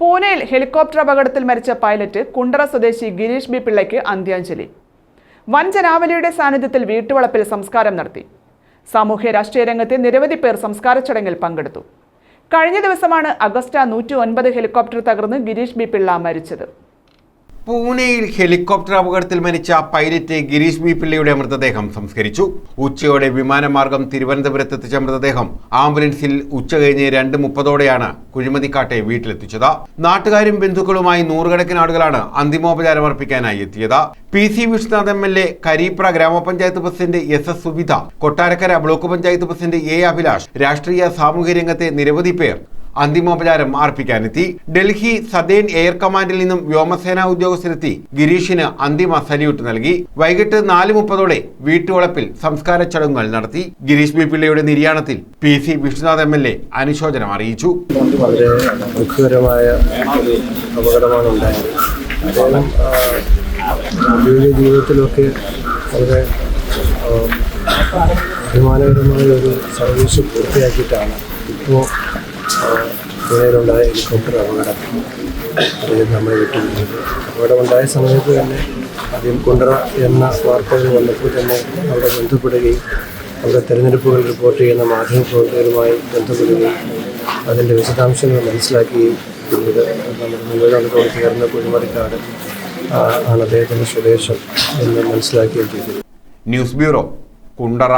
പൂനെയിൽ ഹെലികോപ്റ്റർ അപകടത്തിൽ മരിച്ച പൈലറ്റ് കുണ്ടറ സ്വദേശി ഗിരീഷ് ബി പിള്ളയ്ക്ക് അന്ത്യാഞ്ജലി. വൻ ജനാവലിയുടെ സാന്നിധ്യത്തിൽ വീട്ടുവളപ്പിൽ സംസ്കാരം നടത്തി. സാമൂഹ്യ രാഷ്ട്രീയ രംഗത്തെ നിരവധി പേർ സംസ്കാര ചടങ്ങിൽ പങ്കെടുത്തു. കഴിഞ്ഞ ദിവസമാണ് അഗസ്റ്റ നൂറ്റി ഒൻപത് ഹെലികോപ്റ്റർ തകർന്ന് ഗിരീഷ് ബി പിള്ള മരിച്ചത്. പൂനെയിൽ ഹെലികോപ്റ്റർ അപകടത്തിൽ മരിച്ച പൈലറ്റ് ഗിരീഷ് ബി പിള്ളയുടെ മൃതദേഹം സംസ്കരിച്ചു. ഉച്ചയോടെ വിമാനമാർഗം തിരുവനന്തപുരത്തെത്തിച്ച മൃതദേഹം ആംബുലൻസിൽ ഉച്ച കഴിഞ്ഞ് രണ്ട് മുപ്പതോടെയാണ് കുഴിമതിക്കാട്ടെ വീട്ടിലെത്തിച്ചത്. നാട്ടുകാരും ബന്ധുക്കളുമായി നൂറുകണക്കിന് ആളുകളാണ് അന്തിമോപചാരം അർപ്പിക്കാനായി എത്തിയത്. P C Vishnunath M L A Karipra ഗ്രാമപഞ്ചായത്ത് president S S Suvidha Kottarakkara block panchayat president A Abhilash രാഷ്ട്രീയ സാമൂഹ്യ രംഗത്തെ നിരവധി പേർ അന്തിമോപചാരം അർപ്പിക്കാനെത്തി ഡൽഹി സദേൻ എയർ കമാൻഡിൽ നിന്നും വ്യോമസേനാ ഉദ്യോഗസ്ഥരെത്തി. ഗിരീഷിന് അന്തിമ സല്യൂട്ട് നൽകി. വൈകിട്ട് നാല് മുപ്പതോടെ വീട്ടുവളപ്പിൽ സംസ്കാര ചടങ്ങുകൾ നടത്തി. ഗിരീഷ് ബി പിള്ളയുടെ നിര്യാണത്തിൽ P C Vishnunath M L A അനുശോചനം അറിയിച്ചു. വളരെ ദുഃഖകരമായ വളരെ അഭിമാനകരമായ ഒരു സർവീസ് പൂർത്തിയാക്കിയിട്ടാണ്. ഇപ്പോൾ പുഴയിലുണ്ടായ ഹെലികോപ്റ്റർ അപകടം അദ്ദേഹം നമ്മളെ വിട്ടിരുന്നത് അപകടമുണ്ടായ സമയത്ത് തന്നെ ആദ്യം കുണ്ടറ എന്ന വാർത്തകൾ വന്നപ്പോൾ തന്നെ അവിടെ ബന്ധപ്പെടുകയും അവിടെ തെരഞ്ഞെടുപ്പുകൾ റിപ്പോർട്ട് ചെയ്യുന്ന മാധ്യമപ്രവർത്തകരുമായി ബന്ധപ്പെടുകയും അതിന്റെ വിശദാംശങ്ങൾ മനസ്സിലാക്കുകയും പിന്നീട് നമ്മുടെ നിവേദനത്തോട് ചേർന്ന കുഴിമറിക്കാട് ആണ് അദ്ദേഹത്തിന്റെ സ്വദേശം എന്ന് മനസ്സിലാക്കുകയും ചെയ്തത് ന്യൂസ് ബ്യൂറോ കുണ്ടറ.